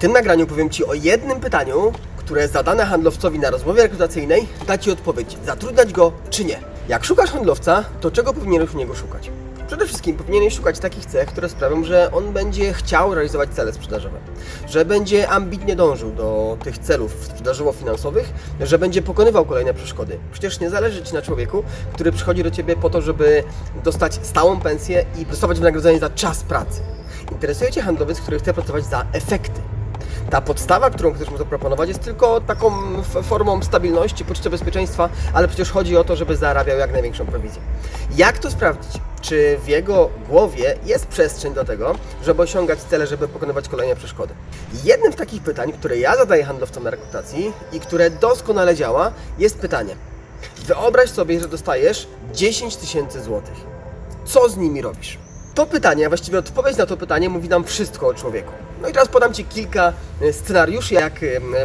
tym nagraniu powiem Ci o jednym pytaniu, które zadane handlowcowi na rozmowie rekrutacyjnej da Ci odpowiedź, zatrudniać go czy nie. Jak szukasz handlowca, to czego powinieneś u niego szukać? Przede wszystkim powinieneś szukać takich cech, które sprawią, że on będzie chciał realizować cele sprzedażowe, że będzie ambitnie dążył do tych celów sprzedażowo-finansowych, że będzie pokonywał kolejne przeszkody. Przecież nie zależy Ci na człowieku, który przychodzi do Ciebie po to, żeby dostać stałą pensję i dostawać wynagrodzenie za czas pracy. Interesuje Cię handlowiec, który chce pracować za efekty. Ta podstawa, którą chcesz mu zaproponować, jest tylko taką formą stabilności, poczucia bezpieczeństwa, ale przecież chodzi o to, żeby zarabiał jak największą prowizję. Jak to sprawdzić? Czy w jego głowie jest przestrzeń do tego, żeby osiągać cele, żeby pokonywać kolejne przeszkody? Jednym z takich pytań, które ja zadaję handlowcom na rekrutacji i które doskonale działa, jest pytanie. Wyobraź sobie, że dostajesz 10 tysięcy złotych. Co z nimi robisz? To pytanie, a właściwie odpowiedź na to pytanie mówi nam wszystko o człowieku. No i teraz podam Ci kilka e, scenariuszy, jak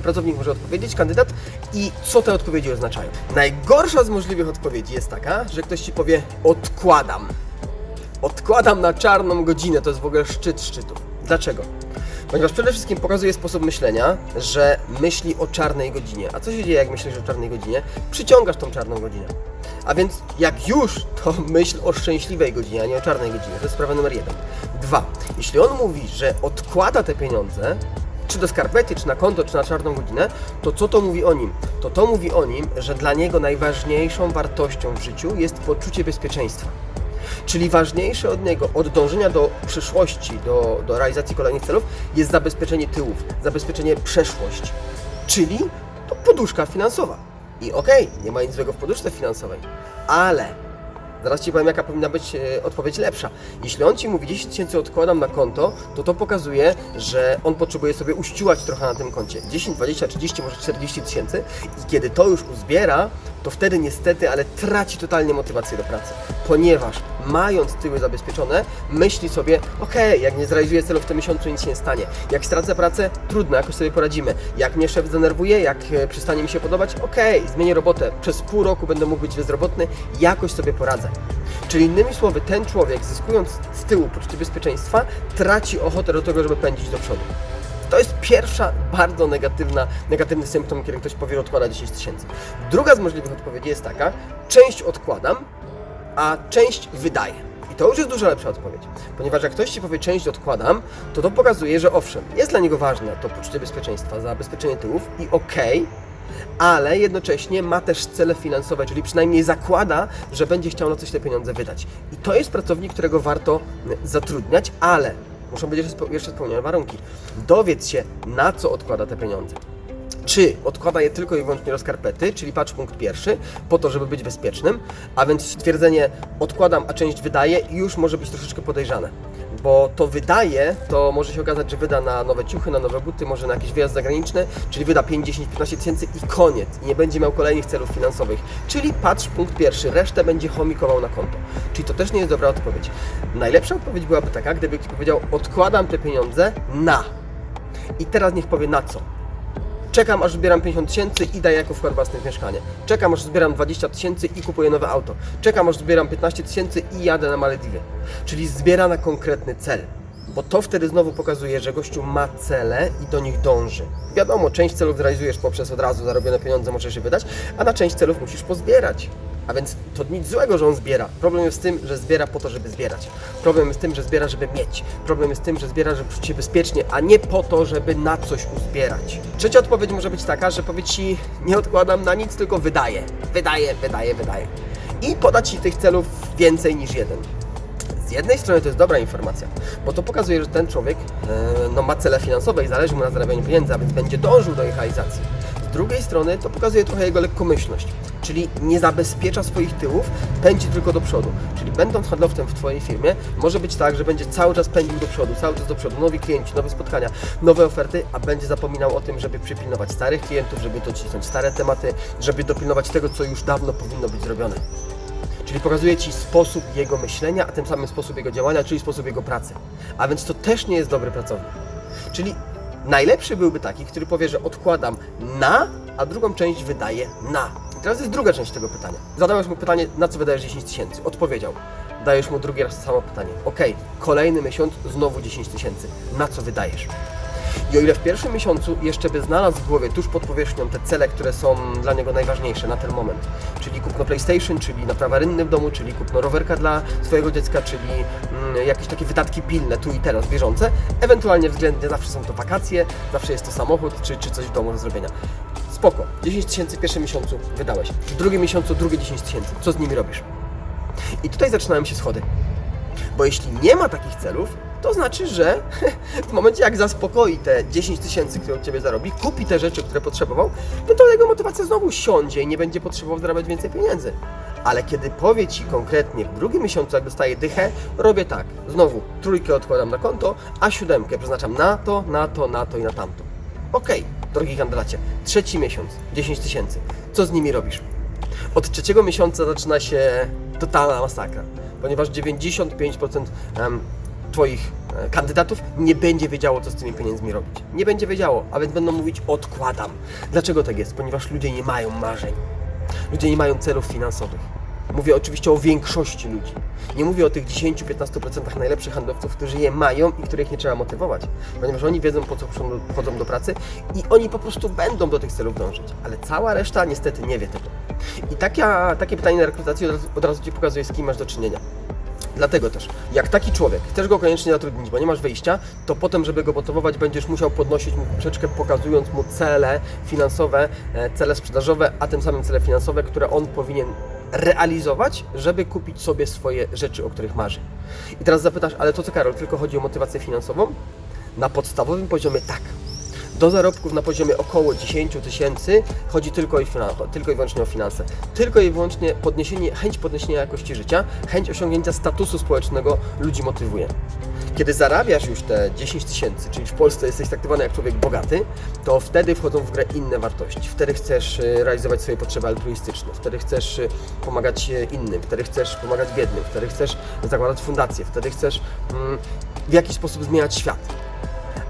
pracownik może odpowiedzieć, kandydat i co te odpowiedzi oznaczają. Najgorsza z możliwych odpowiedzi jest taka, że ktoś Ci powie odkładam. Odkładam na czarną godzinę, to jest w ogóle szczyt szczytów. Dlaczego? Ponieważ przede wszystkim pokazuje sposób myślenia, że myśli o czarnej godzinie. A co się dzieje, jak myślisz o czarnej godzinie? Przyciągasz tą czarną godzinę. A więc jak już, to myśl o szczęśliwej godzinie, a nie o czarnej godzinie. To jest sprawa numer jeden. Dwa. Jeśli on mówi, że odkłada te pieniądze, czy do skarpety, czy na konto, czy na czarną godzinę, to co to mówi o nim? To to mówi o nim, że dla niego najważniejszą wartością w życiu jest poczucie bezpieczeństwa. Czyli ważniejsze od niego, od dążenia do przyszłości, do, do realizacji kolejnych celów, jest zabezpieczenie tyłów, zabezpieczenie przeszłości. Czyli to poduszka finansowa. I okej, nie ma nic złego w poduszce finansowej, ale Zaraz Ci powiem, jaka powinna być e, odpowiedź lepsza. Jeśli on Ci mówi 10 tysięcy odkładam na konto, to to pokazuje, że on potrzebuje sobie uściułać trochę na tym koncie. 10, 20, 30, może 40 tysięcy i kiedy to już uzbiera, to wtedy niestety, ale traci totalnie motywację do pracy. Ponieważ mając tyły zabezpieczone, myśli sobie, okej, jak nie zrealizuję celu w tym miesiącu, nic się nie stanie. Jak stracę pracę, trudno, jakoś sobie poradzimy. Jak mnie szef zdenerwuje, jak e, przestanie mi się podobać, okej, zmienię robotę. Przez pół roku będę mógł być bezrobotny, jakoś sobie poradzę. Czyli innymi słowy, ten człowiek zyskując z tyłu poczucie bezpieczeństwa, traci ochotę do tego, żeby pędzić do przodu. To jest pierwsza bardzo negatywna, negatywny symptom, kiedy ktoś powie, że odkłada 10 tysięcy. Druga z możliwych odpowiedzi jest taka, część odkładam, a część wydaję. I to już jest dużo lepsza odpowiedź, ponieważ jak ktoś Ci powie część odkładam, to to pokazuje, że owszem, jest dla niego ważne to poczucie bezpieczeństwa, zabezpieczenie tyłów i okej, ale jednocześnie ma też cele finansowe, czyli przynajmniej zakłada, że będzie chciał na coś te pieniądze wydać. I to jest pracownik, którego warto zatrudniać, ale muszą być jeszcze spe- jeszcze spełnione warunki. Dowiedz się, na co odkłada te pieniądze. Czy odkłada je tylko i wyłącznie do skarpety, czyli patrz punkt pierwszy, po to, żeby być bezpiecznym, a więc stwierdzenie odkładam, a część wydaję już może być troszeczkę podejrzane. Bo to wydaje, to może się okazać, że wyda na nowe ciuchy, na nowe buty, może na jakiś wyjazd zagraniczny, czyli wyda 5, 10, 15 tysięcy i koniec. I nie będzie miał kolejnych celów finansowych. Czyli patrz punkt pierwszy, resztę będzie chomikował na konto. Czyli to też nie jest dobra odpowiedź. Najlepsza odpowiedź byłaby taka, gdyby ktoś powiedział odkładam te pieniądze na. I teraz niech powie na co. Czekam aż zbieram 50 tysięcy i daję jako wkład własny w mieszkanie. Czekam aż zbieram 20 tysięcy i kupuję nowe auto. Czekam aż zbieram 15 tysięcy i jadę na Malediwy. Czyli zbiera na konkretny cel. Bo to wtedy znowu pokazuje, że gościu ma cele i do nich dąży. Wiadomo, część celów zrealizujesz poprzez od razu zarobione pieniądze, możesz je wydać, a na część celów musisz pozbierać. A więc to nic złego, że on zbiera. Problem jest w tym, że zbiera po to, żeby zbierać. Problem jest w tym, że zbiera, żeby mieć. Problem jest w tym, że zbiera, żeby czuć się bezpiecznie, a nie po to, żeby na coś uzbierać. Trzecia odpowiedź może być taka, że powie Ci, nie odkładam na nic, tylko wydaję. Wydaję, wydaję, wydaję. I poda Ci tych celów więcej niż jeden. Z jednej strony to jest dobra informacja, bo to pokazuje, że ten człowiek e, no, ma cele finansowe i zależy mu na zarabianiu pieniędzy, a więc będzie dążył do ich realizacji. Drugiej strony to pokazuje trochę jego lekkomyślność, czyli nie zabezpiecza swoich tyłów, pędzi tylko do przodu. Czyli będąc handlowcem w Twojej firmie, może być tak, że będzie cały czas pędził do przodu, cały czas do przodu, nowi klienci, nowe spotkania, nowe oferty, a będzie zapominał o tym, żeby przypilnować starych klientów, żeby docisnąć stare tematy, żeby dopilnować tego, co już dawno powinno być zrobione. Czyli pokazuje Ci sposób jego myślenia, a tym samym sposób jego działania, czyli sposób jego pracy. A więc to też nie jest dobry pracownik. Czyli najlepszy byłby taki, który powie, że odkładam na, a drugą część wydaje na. I teraz jest druga część tego pytania. Zadałeś mu pytanie, na co wydajesz 10 tysięcy? Odpowiedział. Dajesz mu drugi raz to samo pytanie. Ok, kolejny miesiąc znowu 10 tysięcy. Na co wydajesz? I o ile w pierwszym miesiącu jeszcze by znalazł w głowie tuż pod powierzchnią te cele, które są dla niego najważniejsze na ten moment, czyli kupno PlayStation, czyli naprawa rynny w domu, czyli kupno rowerka dla swojego dziecka, czyli mm, jakieś takie wydatki pilne tu i teraz, bieżące, ewentualnie względnie zawsze są to wakacje, zawsze jest to samochód, czy, czy coś w domu do zrobienia. Spoko, 10 tysięcy w pierwszym miesiącu wydałeś, w drugim miesiącu drugie 10 tysięcy, co z nimi robisz? I tutaj zaczynają się schody. Bo jeśli nie ma takich celów, to znaczy, że w momencie jak zaspokoi te 10 tysięcy, które od Ciebie zarobi, kupi te rzeczy, które potrzebował, no to jego motywacja znowu siądzie i nie będzie potrzebował zarabiać więcej pieniędzy. Ale kiedy powie Ci konkretnie w drugim miesiącu, jak dostaje dychę, robię tak, znowu trójkę odkładam na konto, a siódemkę przeznaczam na to, na to, na to i na tamto. Okej, drogi kandydacie, trzeci miesiąc, 10 tysięcy. Co z nimi robisz? Od trzeciego miesiąca zaczyna się totalna masakra, ponieważ 95% em, Twoich e, kandydatów nie będzie wiedziało, co z tymi pieniędzmi robić. Nie będzie wiedziało, a więc będą mówić odkładam. Dlaczego tak jest? Ponieważ ludzie nie mają marzeń. Ludzie nie mają celów finansowych. Mówię oczywiście o większości ludzi. Nie mówię o tych 10-15% najlepszych handlowców, którzy je mają i których nie trzeba motywować, ponieważ oni wiedzą, po co chodzą do- pracy i oni po prostu będą do tych celów dążyć. Ale cała reszta niestety nie wie tego. I taka, takie pytanie na rekrutacji od razu, od razu Ci pokazuje, z kim masz do czynienia. Dlatego też, jak taki człowiek, chcesz go koniecznie zatrudnić, bo nie masz wyjścia, to potem, żeby go motywować, będziesz musiał podnosić mu poprzeczkę, pokazując mu cele finansowe, e, cele sprzedażowe, a tym samym cele finansowe, które on powinien realizować, żeby kupić sobie swoje rzeczy, o których marzy. I teraz zapytasz, ale to co Karol, tylko chodzi o motywację finansową? Na podstawowym poziomie tak. Do zarobków na poziomie około 10 tysięcy chodzi tylko i, tylko i wyłącznie o finanse. Tylko i wyłącznie podniesienie, chęć podniesienia jakości życia, chęć osiągnięcia statusu społecznego ludzi motywuje. Kiedy zarabiasz już te 10 tysięcy, czyli w Polsce jesteś traktowany jak człowiek bogaty, to wtedy wchodzą w grę inne wartości. Wtedy chcesz y, realizować swoje potrzeby altruistyczne, wtedy chcesz y, pomagać y, innym, wtedy chcesz pomagać biednym, wtedy chcesz zakładać fundacje, wtedy chcesz mm, w jakiś sposób zmieniać świat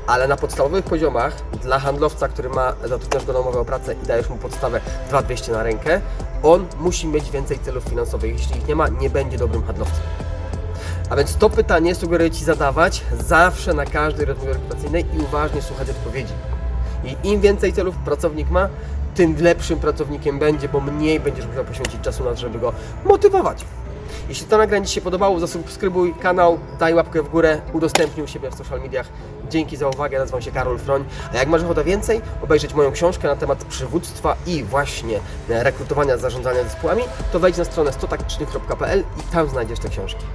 ale na podstawowych poziomach dla handlowca, który ma zatrudniasz go na umowę o pracę i dajesz mu podstawę 2200 na rękę, on musi mieć więcej celów finansowych. Jeśli ich nie ma, nie będzie dobrym handlowcem. A więc to pytanie sugeruję Ci zadawać zawsze na każdej rozmowie rekrutacyjnej i uważnie słuchać odpowiedzi. I im więcej celów pracownik ma, tym lepszym pracownikiem będzie, bo mniej będziesz musiał poświęcić czasu na to, żeby go motywować. Jeśli to nagranie Ci się podobało, zasubskrybuj kanał, daj łapkę w górę, udostępnij siebie w social mediach. Dzięki za uwagę, nazywam się Karol Froń. A jak masz ochotę więcej, obejrzeć moją książkę na temat przywództwa i właśnie e, rekrutowania, zarządzania zespołami, to wejdź na stronę stotaktycznych.pl i tam znajdziesz te książki.